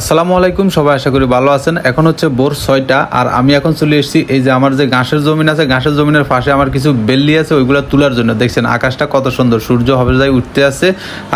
আসসালামু আলাইকুম, সবাই আশা করি ভালো আছেন। এখন হচ্ছে বোর ছয়টা, আর আমি এখন চলে এসেছি এই যে আমার যে ঘাসের জমিন আছে, ঘাসের জমিনের পাশে আমার কিছু বেল্লি আছে, ওইগুলো তোলার জন্য। দেখছেন, আকাশটা কত সুন্দর, সূর্য হবে যাই উঠতে আছে।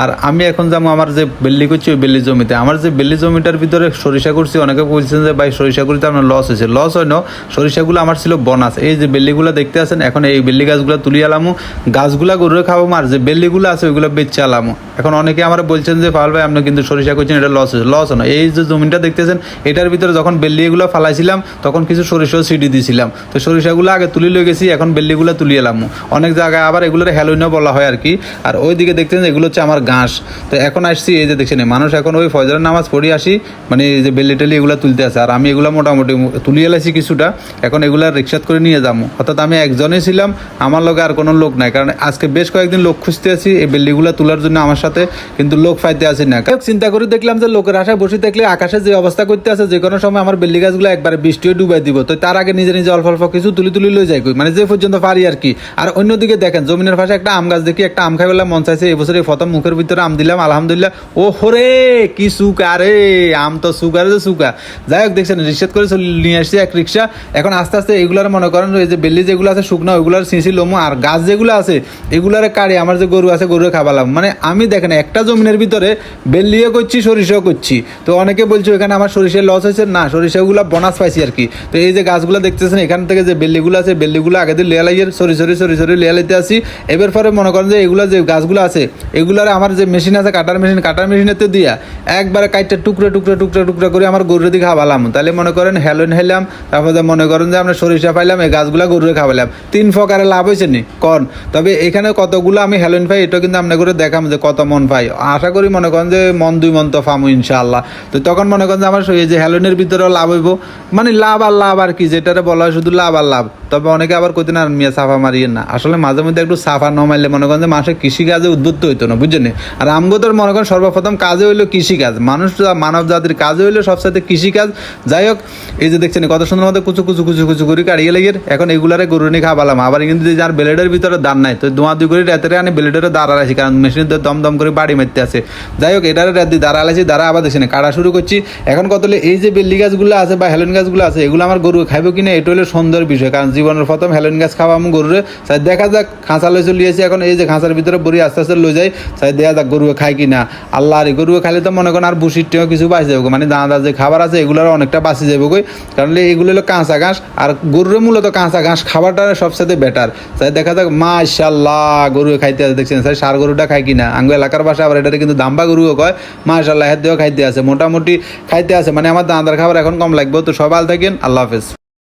আর আমি এখন যাব আমার যে বেল্লি করছি, ওই বেল্লি জমিতে। আমার যে বেল্লি জমিটার ভিতরে সরিষা করছি, অনেকে বলছেন যে, ভাই, সরিষা করিতে আপনার লস হয়েছে। লস হয় না, সরিষাগুলো আমার ছিল বনাস। এই যে বেল্লিগুলো দেখতে আছেন, এখন এই বেল্লি গাছগুলো তুলি আলামু। গাছগুলা গরুরে খাব, আর যে বেল্লিগুলো আছে, ওইগুলো বেচে আলামু। এখন অনেকে আমার বলছেন যে পাল ভাই, আপনি কিন্তু সরিষা করছেন, এটা লস হয়েছে। লস হয় না। এই যে জমিটা দেখতেছেন, এটার ভিতরে যখন বেল্লি এগুলো ফালাইছিলাম, তখন কিছু সরিষাও সিডি দিছিলাম। তো সরিষাগুলো আগে তুলি লয়ে গেছি, এখন বেল্লিগুলো তুলি এলাম। অনেক জায়গায় আবার এগুলোর হ্যালোইনও বলা হয় আর কি। আর ওই দিকে দেখতেছেন, এগুলো হচ্ছে আমার ঘাস। তো এখন আসছি, এই যে দেখছেন মানুষ এখন ওই ফজরের নামাজ পড়ি আসি মানে এই যে বেল্লি টেলি এগুলো তুলতে আছে আর আমি এগুলো মোটামুটি তুলিয়ে এলাইছি কিছুটা, এখন এগুলো রিক্সাত করে নিয়ে যাব। অর্থাৎ আমি একজনই ছিলাম, আমার লগে আর কোনো লোক নাই। কারণ আজকে বেশ কয়েকদিন লোক খুঁজতে আছি এই বেল্লিগুলো তোলার জন্য আমার সাথে কিন্তু লোক পাইতে আসি না। চিন্তা করে দেখলাম যে লোকের আশায় বসে দেখলে আকাশে যে অবস্থা করতে আছে, যে কোনো সময় আমার বেল্লি গাছগুলো একবারে বৃষ্টিও ডুবাই দিব। তো তার আগে নিজে নিজে অল্প অল্প কিছু তুলি তুলি লই যাই মানে যে পর্যন্ত পারি আর কি। আর অন্যদিকে দেখেন, জমিনের পাশে একটা আম গাছ দেখি, একটা আম খাই বলে মন চাইছে এবছর এই প্রথম মুখের ভিতরে আম দিলাম, আলহামদুলিল্লাহ। ও হরে কি সুকা রে, আম তো সুকা রে সুকা যাই হোক, দেখছেন, রিক্সাত করে নিয়ে আসছি এক রিক্সা। এখন আস্তে আস্তে এগুলার মনে করেন ওই যে বেল্লি যেগুলো আছে, শুকনো, ওইগুলার সিঁসি লোমো, আর গাছ যেগুলো আছে, এগুলার কাড়ে, আমার যে গরু আছে গরু খাবালাম মানে আমি দেখেন, একটা জমিনের ভিতরে বেল্লিও করছি, সরিষাও করছি। তো অনেকে বলছে এখানে আমার সরিষার লস হয়েছে। না, সরিষাগুলো বোনাস পাইছি আর কি। তো এই যে গাছগুলো দেখতেছেন, এখান থেকে যে বেল্লিগুলো আছে, বেল্লিগুলো আগে দিয়ে লেয়া লাইয়ের সরি সরি সরি সরি লেয়া লাইতে আসি। এবার পরে মনে করেন যে এগুলো যে গাছগুলো আছে, এগুলার আমার যে মেশিন আছে কাটার মেশিন কাটার মেশিনেতে দিয়া একবারে কাইটটা টুকরো টুকরো টুকরো টুকরো করে আমার গরুর দিকে খাওয়ালাম তাহলে মনে করেন হেলোইন হেলাম তারপরে মনে করেন যে আমরা সরিষা পাইলাম, এই গাছগুলো গরুরে খাওয়ালাম। তিন ফকারে লাভ হয়েছে নি, কন? তবে এখানে কতগুলো আমি হেলোইন পাই এটা কিন্তু আপনার করে দেখাম যে কত মন পাই। আশা করি মনে করেন যে মন দুই মন তো ফামু ইনশাআল্লাহ। তো তখন মনে করেন যে আমার এই যে হেলোইনের ভিতরেও লাভ হইব। মানে লাভ আর লাভ আর কি, যেটারে বলা হয় শুধু লাভ আর লাভ। তবে অনেকে আবার কইতে না মিয়া সাফা মারিয়ে না। আসলে মাঝে মধ্যে একটু সাফা ন মারলে মনে করেন যে মানুষের কৃষিকাজে উদ্বুদ্ধ হইতো না, বুঝছেন আর আমগোদের মনে করেন সর্বপ্রথম কাজে হইল কৃষিকাজ। মানুষ মানব জাতির কাজে হইল সবসাথে কৃষিকাজ। যাই হোক, এই যে দেখছেন কত সুন্দর মতো কুচু কুচু কুচু কুচু করে কাড়িয়ে লেগে এখন এগুলারে গরু নিয়ে খাওয়ালাম আবার কিন্তু যে যার ব্লেডের ভিতরে দান নাই, তো দোয়া দুই করে রাতের আনি ব্লেডের দাঁড়া রাখি কারণ মেশিন দম দম করে বাড়ি মারতে আছে। যাই হোক, এটারে রাত দাঁড়া আলাইছি দাঁড়া আবার দেখছেন কাটা শুরু করছি। এখন কত হলে, এই যে বেল্লি গাছগুলো আছে বা হেলেন গাছগুলো আছে, এগুলো আমার গরু খাইবো কিনা এটা হলো সুন্দর বিষয়। কারণ জীবনের প্রথম হেলেন গাছ খাওয়া আমি গরুরে। তাই দেখা যাক, খাঁচা লই চলিয়েছি এখন এই যে খাঁচার ভিতরে বড়ি আস্তে আস্তে লই যাই তাই দেখা যাক গরু খাই কিনা আল্লাহ আর গরু খাইলে তো মনে করেন আর বুসির টেও কিছু বাঁচি যাবে মানে দাঁদা যে খাবার আছে এগুলোর অনেকটা বাঁচি যাবে কই কারণ এগুলো হলো কাঁচা ঘাস। আর গরুর মূলত কাঁচা ঘাস খাবারটা সবসাথে বেটার তাই দেখা যাক মাশাল্লাহ গরু খাইতে আছে। দেখছেন স্যার সার গরুটা খাই কিনা আঙ্গু এলাকার বাসা, আবার এটাতে কিন্তু দাম্বা গরুও কয়। মাশাল্লাহ হের দিয়েও খাইতে আছে। মোটামুটি খাইতে আছে। মানে আমার দানাদার খাবার এখন কম লাগবে। তো সবাই থাকেন। আল্লাহ হাফেজ।